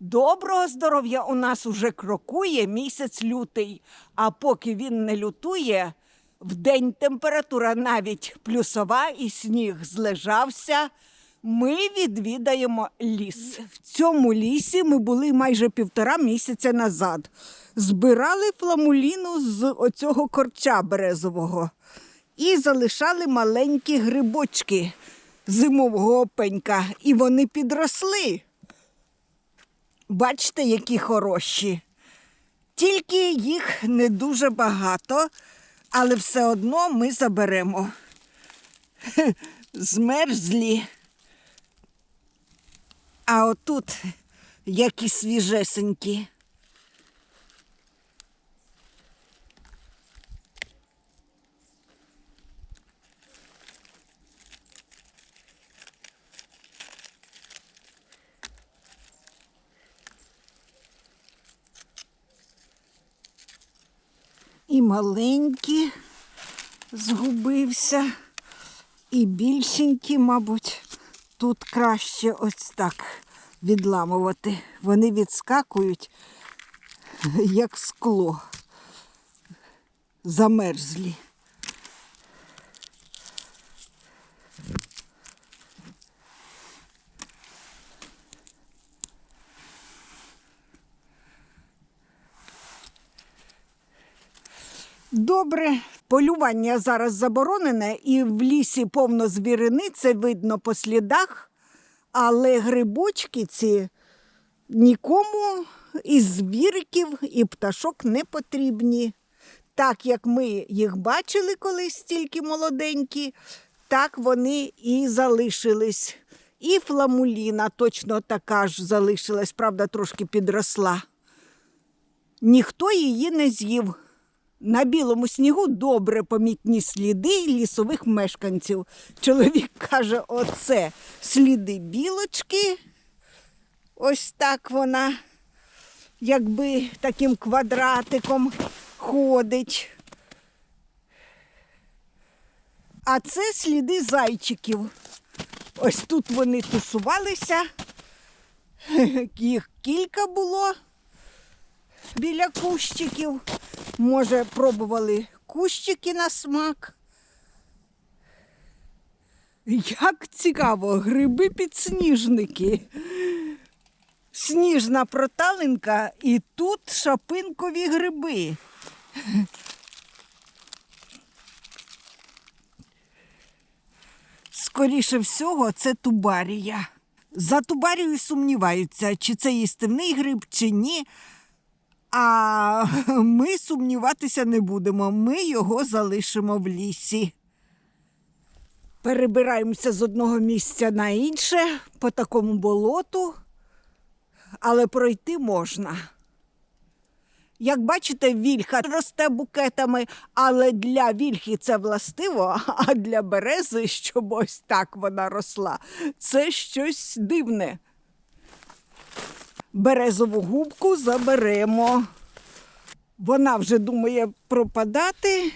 Доброго здоров'я у нас уже крокує місяць лютий, а поки він не лютує, вдень температура навіть плюсова і сніг злежався. Ми відвідаємо ліс. В цьому лісі ми були майже півтора місяця назад. Збирали фламуліну з оцього корча березового і залишали маленькі грибочки зимового опенька, і вони підросли. Бачите, які хороші. Тільки їх не дуже багато, але все одно ми заберемо. Змерзлі. А отут які свіжесенькі. Маленькі згубився, і більшенькі, мабуть, тут краще ось так відламувати. Вони відскакують, як скло, замерзлі. Добре, полювання зараз заборонене, і в лісі повно звірини, це видно по слідах, але грибочки ці нікому із звіриків і пташок не потрібні. Так як ми їх бачили колись тільки молоденькі, так вони і залишились. І фламуліна точно така ж залишилась, правда, трошки підросла. Ніхто її не з'їв. На білому снігу добре помітні сліди лісових мешканців. Чоловік каже, оце сліди білочки. Ось так вона, якби таким квадратиком ходить. А це сліди зайчиків. Ось тут вони тусувалися. Їх кілька було біля кущиків. Може, пробували кущики на смак. Як цікаво, гриби підсніжники. Сніжна проталинка і тут шапинкові гриби. Скоріше всього, це тубарія. За тубарією сумніваються, чи це їстивний гриб, чи ні. А ми сумніватися не будемо. Ми його залишимо в лісі. Перебираємося з одного місця на інше по такому болоту, але пройти можна. Як бачите, вільха росте букетами, але для вільхи це властиво, а для берези, щоб ось так вона росла, це щось дивне. Березову губку заберемо. Вона вже думає пропадати,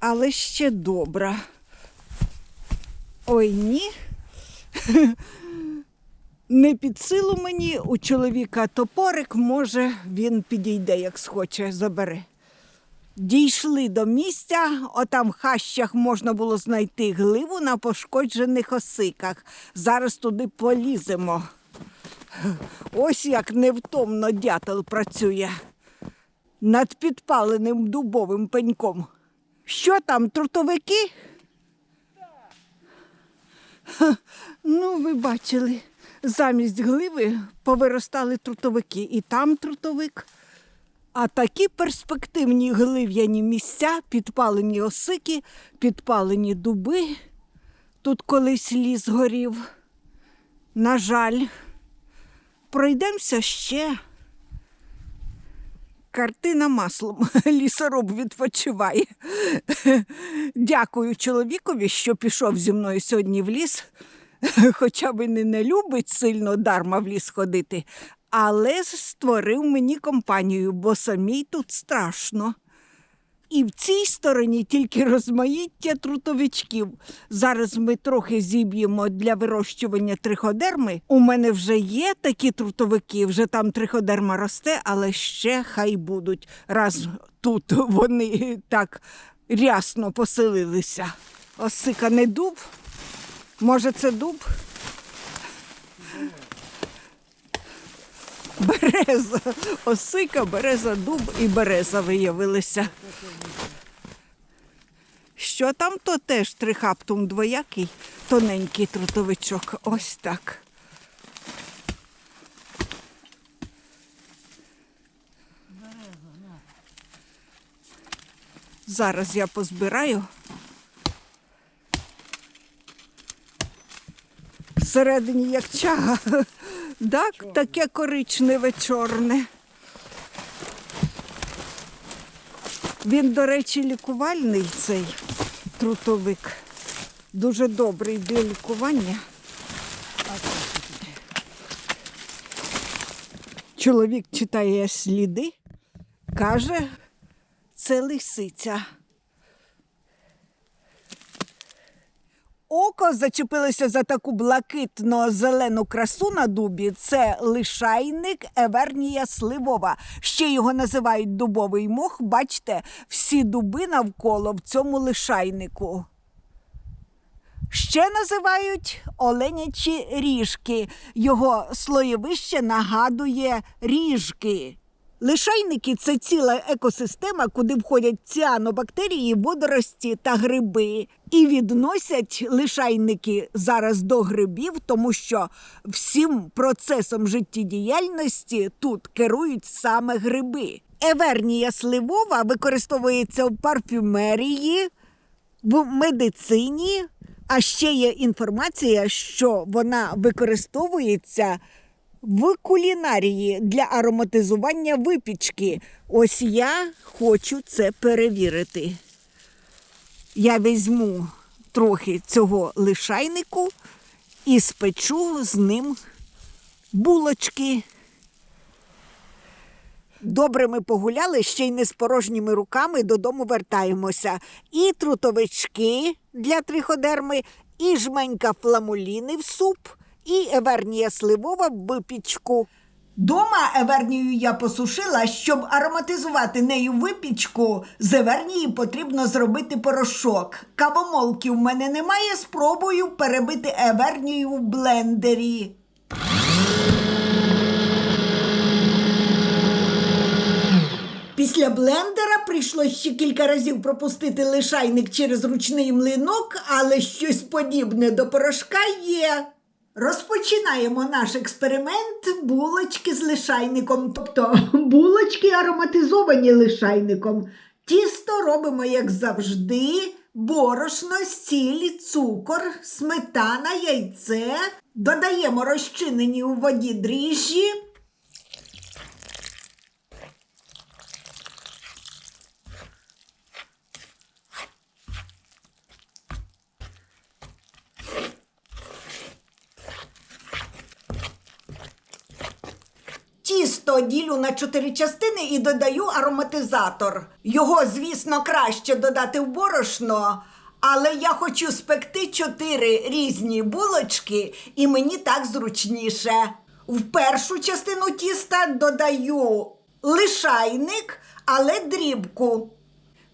але ще добра. Ой ні. Не під силу мені у чоловіка топорик, може, він підійде, як схоче, забере. Дійшли до місця, отам в хащах можна було знайти гливу на пошкоджених осиках. Зараз туди поліземо. Ось як невтомно дятел працює над підпаленим дубовим пеньком. Що там, трутовики? Ну, ви бачили, замість гливи повиростали трутовики. І там трутовик. А такі перспективні глив'яні місця, підпалені осики, підпалені дуби. Тут колись ліс горів. На жаль, пройдемося ще. Картина маслом. Лісоруб відпочиває. Дякую чоловікові, що пішов зі мною сьогодні в ліс. Хоча він і не любить сильно дарма в ліс ходити, але створив мені компанію, бо самій тут страшно. І в цій стороні тільки розмаїття трутовичків. Зараз ми трохи зіб'ємо для вирощування триходерми. У мене вже є такі трутовики, вже там триходерма росте, але ще хай будуть, раз тут вони так рясно поселилися. Осиканий дуб. Може, це дуб? Береза, осика, береза, дуб і береза виявилися. Що там, то теж трихаптум двоякий, тоненький трутовичок. Ось так. Зараз я позбираю. Всередині як чага. Так, таке коричневе чорне. Він, до речі, лікувальний цей трутовик. Дуже добрий для лікування. Чоловік читає сліди, каже, це лисиця. Око зачепилося за таку блакитно-зелену красу на дубі. Це лишайник Евернія сливова. Ще його називають дубовий мох. Бачите, всі дуби навколо в цьому лишайнику. Ще називають оленячі ріжки. Його слоєвище нагадує ріжки. Лишайники це ціла екосистема, куди входять ціанобактерії, водорості та гриби. І відносять лишайники зараз до грибів, тому що всім процесом життєдіяльності тут керують саме гриби. Евернія сливова використовується в парфюмерії, в медицині. А ще є інформація, що вона використовується в кулінарії для ароматизування випічки. Ось я хочу це перевірити. Я візьму трохи цього лишайнику і спечу з ним булочки. Добре ми погуляли, ще й не з порожніми руками додому вертаємося. І трутовички для триходерми, і жменька фламуліни в суп, і евернія сливова в випічку. Дома евернію я посушила, щоб ароматизувати нею випічку. З евернії потрібно зробити порошок. Кавомолки в мене немає, спробую перебити евернію в блендері. Після блендера прийшлося ще кілька разів пропустити лишайник через ручний млинок, але щось подібне до порошка є. Розпочинаємо наш експеримент булочки з лишайником, тобто булочки ароматизовані лишайником. Тісто робимо, як завжди, борошно, сіль, цукор, сметана, яйце. Додаємо розчинені у воді дріжджі. Тісто ділю на чотири частини і додаю ароматизатор. Його, звісно, краще додати в борошно, але я хочу спекти чотири різні булочки, і мені так зручніше. В першу частину тіста додаю лишайник, але дрібку.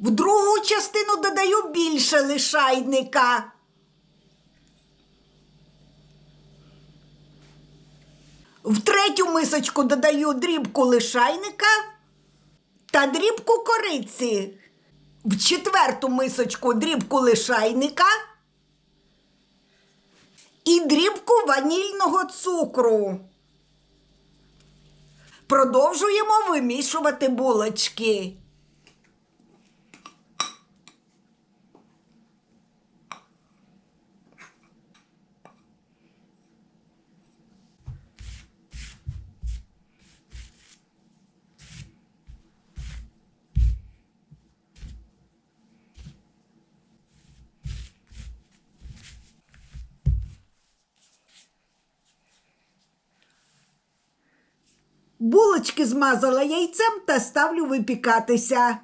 В другу частину додаю більше лишайника. В третю мисочку додаю дрібку лишайника та дрібку кориці. В четверту мисочку дрібку лишайника і дрібку ванільного цукру. Продовжуємо вимішувати булочки. Булочки змазала яйцем та ставлю випікатися.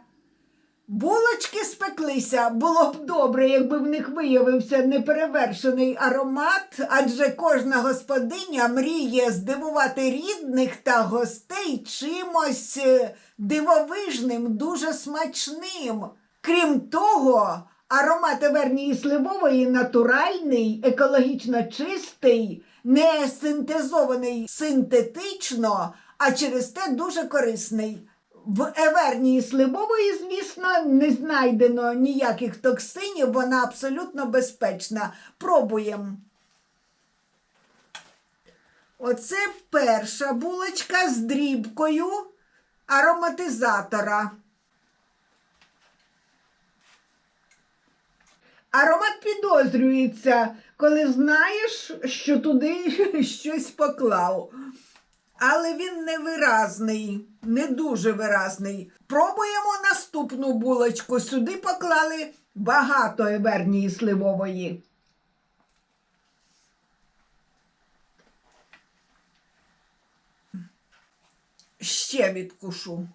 Булочки спеклися. Було б добре, якби в них виявився неперевершений аромат, адже кожна господиня мріє здивувати рідних та гостей чимось е, дивовижним, дуже смачним. Крім того, аромат Евернії сливової натуральний, екологічно чистий, не синтезований синтетично, а через те дуже корисний. В Евернії сливової, звісно, не знайдено ніяких токсинів, вона абсолютно безпечна. Пробуємо. Оце перша булочка з дрібкою ароматизатора. Аромат підозрюється, коли знаєш, що туди щось поклав. Але він невиразний, не дуже виразний. Пробуємо наступну булочку. Сюди поклали багато евернії сливової. Ще відкушу.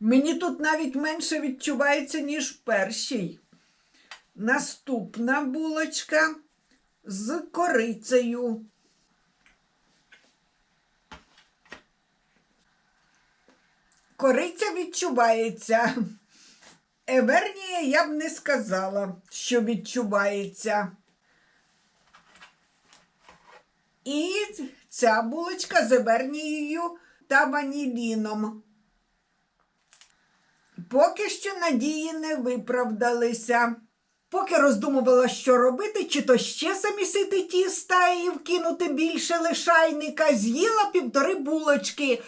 Мені тут навіть менше відчувається, ніж в першій. Наступна булочка з корицею. Кориця відчувається. Евернія я б не сказала, що відчувається. І ця булочка з евернією та ваніліном. Поки що надії не виправдалися. Поки роздумувала, що робити, чи то ще замісити тіста і вкинути більше лишайника, з'їла півтори булочки.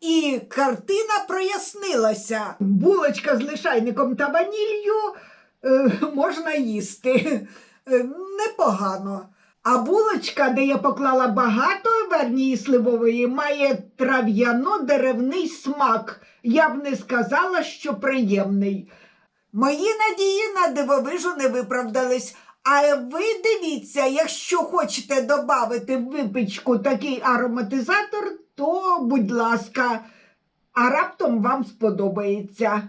І картина прояснилася. Булочка з лишайником та ванілью е, можна їсти. Е, непогано. А булочка, де я поклала багато вернії сливової, має трав'яно-деревний смак. Я б не сказала, що приємний. Мої надії на дивовижу не виправдались. А ви дивіться, якщо хочете додати в випічку такий ароматизатор, то будь ласка, а раптом вам сподобається.